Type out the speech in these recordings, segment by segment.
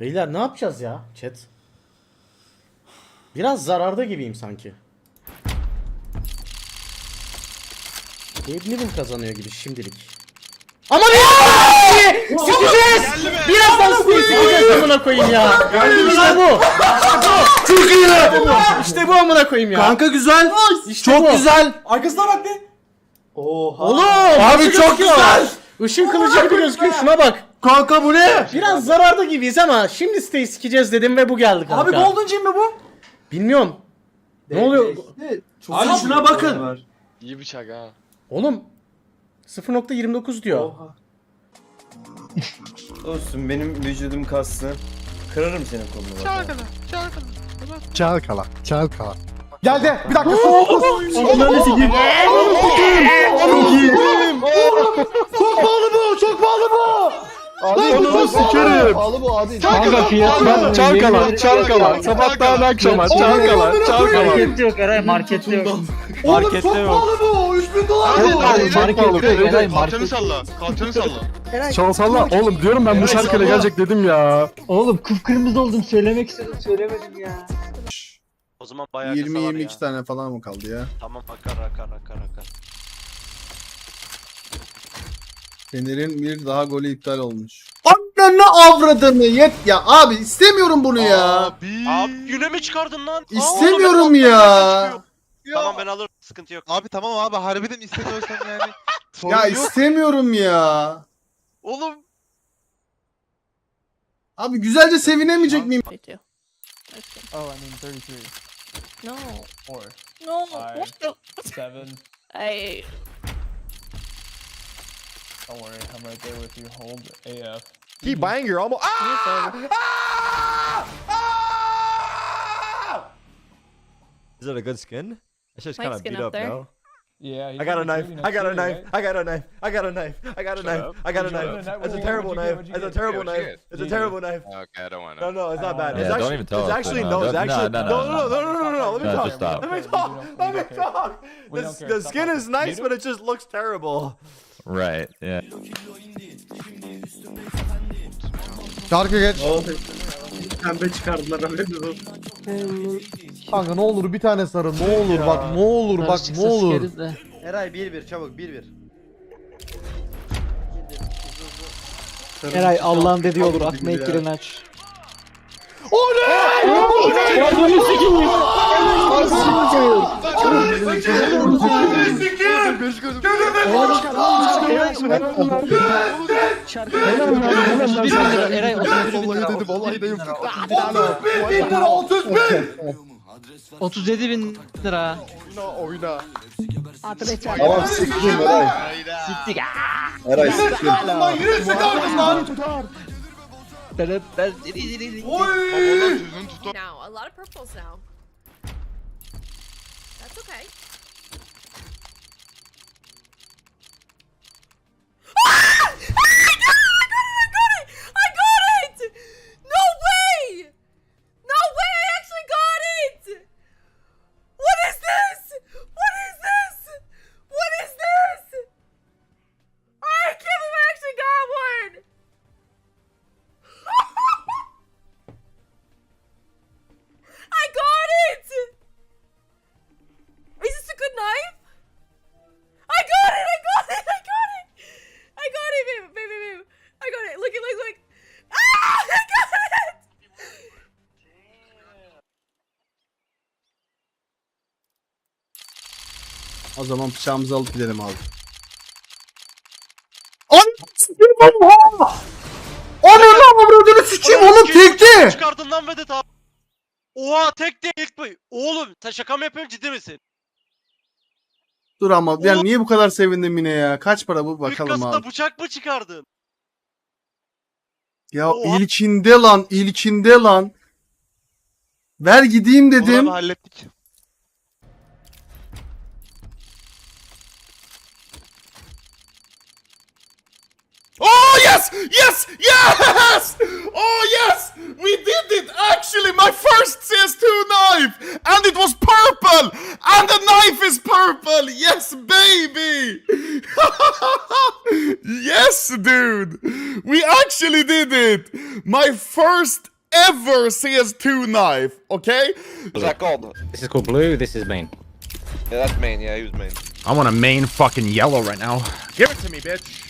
Beyler ne yapacağız ya chat? Biraz zararda gibiyim sanki. Gabe Newell kazanıyor gibi şimdilik. Ama bir Sikeceğiz! Birazdan Steve'i sikeceğiz amına koyayım ya. İşte bu. Çok iyi. İşte bu amına koyayım ya. Kanka güzel. İşte Çok bu. güzel. Arkasına bak be. Oha. Oğlum Abi çok güzel. Işın kılıcı gibi gözüküyor şuna bak. Kanka bu ne? Biraz zararda gibiyiz ama şimdi Steve'i sikeceğiz dedim ve bu geldi kanka. Abi Golden Gym mi bu? Bilmiyorum. Ne oluyor? Abi şuna bakın. İyi bıçak ha. Oğlum 0.29 diyor. Oha. Dostum benim vücudum kaslı. Kırarım senin kolunu. bak. Çalkala, çalkala. Geldi. Bir dakika. Ananı sikeyim. Çok pahalı bu. Çok pahalı bu. Onu sikerim. Kanka fiyatlar Çalkala, çalkala. Sabahtan akşama çalkala, çalkala. Markette yok Eray markette yok. Oğlum çok pahalı bu. 3000 dolar bu. Markette yok Eray markette. salla. Kalkanı salla. Çalsalla. Oğlum diyorum ben bu şarkıyla gelecek dedim ya. Oğlum kıpkırmızı oldum söylemek istedim söylemedim ya. O zaman bayağı kısa var 20-22 ya. tane falan mı kaldı ya? Tamam akar akar akar akar. Fener'in bir daha golü iptal olmuş. Ananı avradını yet ya. Abi istemiyorum bunu ya. Abi. Abi güne mi çıkardın lan? Aa, İstemiyorum oğlum, ben ya. Tamam ben alırım sıkıntı yok. Abi tamam abi harbiden istemiyorsan yani. Sorun Ya yok. istemiyorum ya. Oğlum Abi güzelce sevinemeyecek miyim? Okay. Oh I mean 33. No. 4, No. What the? 7. I. Don't worry, I'm right there with you. Hold AF. Keep mm -hmm. buying your almost. Ah! Ah! Ah! Is it a good skin? It's just kind of beat up, up no? Yeah. I got, a knife. I got a knife. I got a knife. I got a knife. I got a knife. I got a knife. It's a terrible knife. It's a terrible knife. It's a terrible knife. Okay, I don't want to. No, no, it's not bad. Yeah, it's actually, don't even talk. It's actually no. It's no, no, no, no, no, no, no. Let me talk. Let me talk. Let me talk. The skin is nice, but it just looks terrible. Right, yeah. Şarkı geç. Pembe çıkardılar haberiniz olsun. Kanka ne olur bir tane sarı. Ne olur bak ne olur bak ne olur. Eray 1-1 çabuk 1-1. Eray Allah'ın dediği olur. Atma ekranı aç. Eray vallahi dedim vallahi dedim. 31 lira 31. 37 bin lira. Oyna oyna. Tamam sikeyim Eray. Eray sikeyim. Babalar sözünü tutar. Now, a lot of purples now. That's okay. O zaman bıçağımızı alıp gidelim abi. Ananı avradını sikeyim oğlum tekti. Çıkardın lan Vedat abi. Oha tek değil ilk bu. Oğlum sen şaka mı yapıyorsun ciddi misin? Dur ama yani niye bu kadar sevindim yine ya? Kaç para bu bakalım kasada abi. bıçak mı çıkardın? Ya Oha. ilkinde lan ilkinde lan. Ver gideyim dedim. Bunu hallettik. Yes! Yes! Yes! Oh yes! We did it! Actually, my first CS2 knife! And it was purple! And the knife is purple! Yes, baby! yes, dude! We actually did it! My first ever CS2 knife, okay? Is that gold? This is called blue, this is main. Yeah, that's main. Yeah, he was main. I want a main fucking yellow right now. Give it to me, bitch.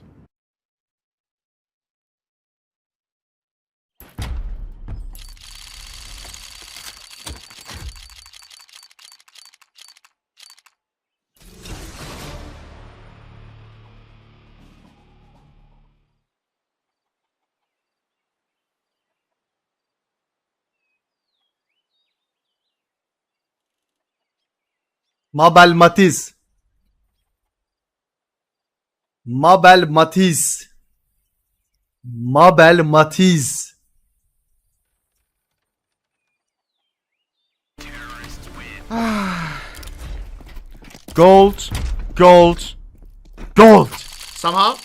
Mabel Matiz. Mabel Matiz. Mabel Matiz. gold, gold, gold. Somehow.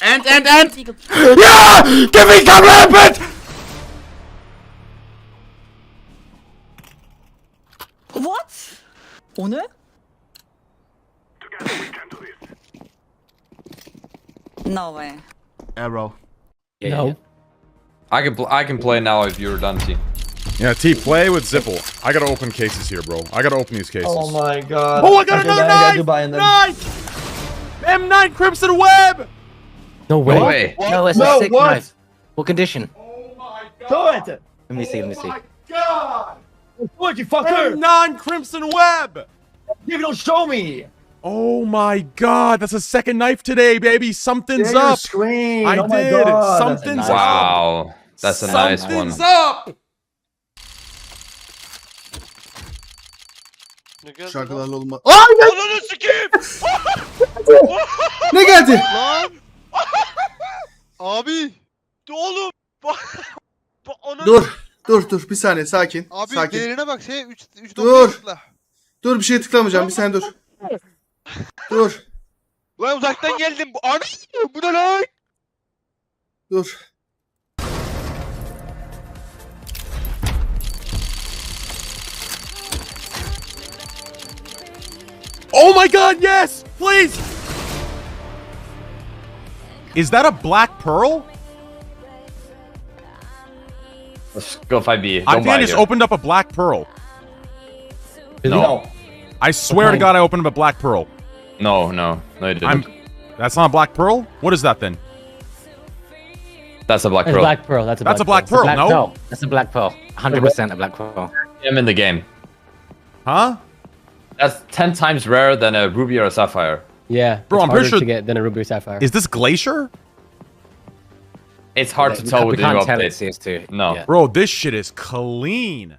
And, and, and! Yeah! Give me Karambit! What? 오늘? No way. Arrow. no. I can pl- I can play now if you're done, T. Yeah, T, play with Zipple. I gotta open cases here, bro. I gotta open these cases. Oh my god. Oh, I got Okay, another then I gotta knife! buy and then- M9 Crimson Web! No way. No way. No, it's No, a sick what? knife. What condition? Oh my god. Do it! Let me see, let me see. Oh god! You fucker! M9 Crimson Web! Give it, don't show me! Oh my god, that's a second knife today, baby. Something's up. Screen. I oh my did. God. Something's nice up. Wow, that's a nice one. Something's up. Ne geldi lan? Şarkılarla olma. Ay ne, Ananı sikeyim! ne geldi? Lan! Abi! Oğlum! Dur. Dur dur bir saniye sakin. Abi sakin. değerine bak şey 3 3 Dur. Dur bir şey tıklamayacağım bir saniye dur. Dur. Lan uzaktan geldim. Bu Ana! Bu ne lan? Dur. Oh my god, yes! Please! Is that a black pearl? Let's go 5B. I Don't I just here. opened up a black pearl. No. I swear to god I opened up a black pearl. No, no, no, you didn't. I'm That's not a black pearl? What is that then? That's a black That's pearl. black pearl. That's a black pearl. That's a black pearl. pearl, It's a no? That's a black pearl. 100% a black pearl. I'm in the game. Huh? That's 10 times rarer than a ruby or a sapphire. Yeah. Bro, it's I'm pretty harder sure- to get than a ruby or sapphire. Is this glacier? It's hard to tell can't- with we the new can't update. it's CS2. No. Yeah. Bro, this shit is clean.